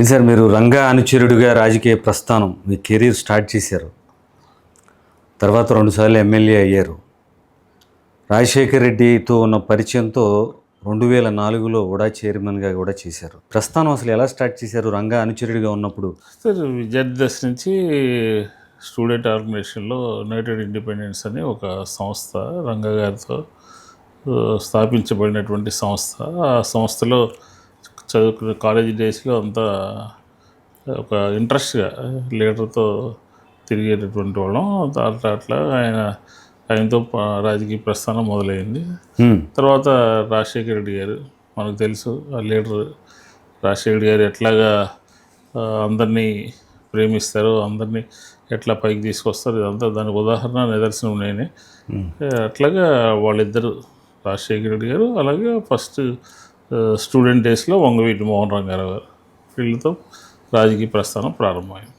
ఏం సార్ మీరు రంగా అనుచరుడిగా రాజకీయ ప్రస్థానం మీ కెరీర్ స్టార్ట్ చేశారు. తర్వాత రెండుసార్లు ఎమ్మెల్యే అయ్యారు. రాజశేఖర్ రెడ్డితో ఉన్న పరిచయంతో రెండు వేల నాలుగులో కూడా చైర్మన్గా కూడా చేశారు. ప్రస్థానం అసలు ఎలా స్టార్ట్ చేశారు? రంగా అనుచరుడిగా ఉన్నప్పుడు? సార్ విద్యార్థి దశ నుంచి స్టూడెంట్ ఆర్గనైజేషన్లో యునైటెడ్ ఇండిపెండెన్స్ అని ఒక సంస్థ రంగా గారితో స్థాపించబడినటువంటి సంస్థ. ఆ సంస్థలో చదువుకునే కాలేజీ డేస్లో అంతా ఒక ఇంట్రెస్ట్గా లీడర్తో తిరిగేటటువంటి వాళ్ళం. అట్లా అట్లా ఆయన ఆయనతో రాజకీయ ప్రస్థానం మొదలైంది. తర్వాత రాజశేఖర రెడ్డి గారు మనకు తెలుసు ఆ లీడర్ రాజశేఖర రెడ్డి గారు ఎట్లాగా అందరినీ ప్రేమిస్తారు అందరినీ ఎట్లా పైకి తీసుకొస్తారు ఇదంతా దానికి ఉదాహరణ నిదర్శనం నేనే. అట్లాగా వాళ్ళిద్దరు రాజశేఖర రెడ్డి గారు అలాగే ఫస్ట్ స్టూడెంట్ డేస్లో వంగవీటి మోహన్ రంగారావు గారు వీళ్ళతో రాజకీయ ప్రస్థానం ప్రారంభమైంది.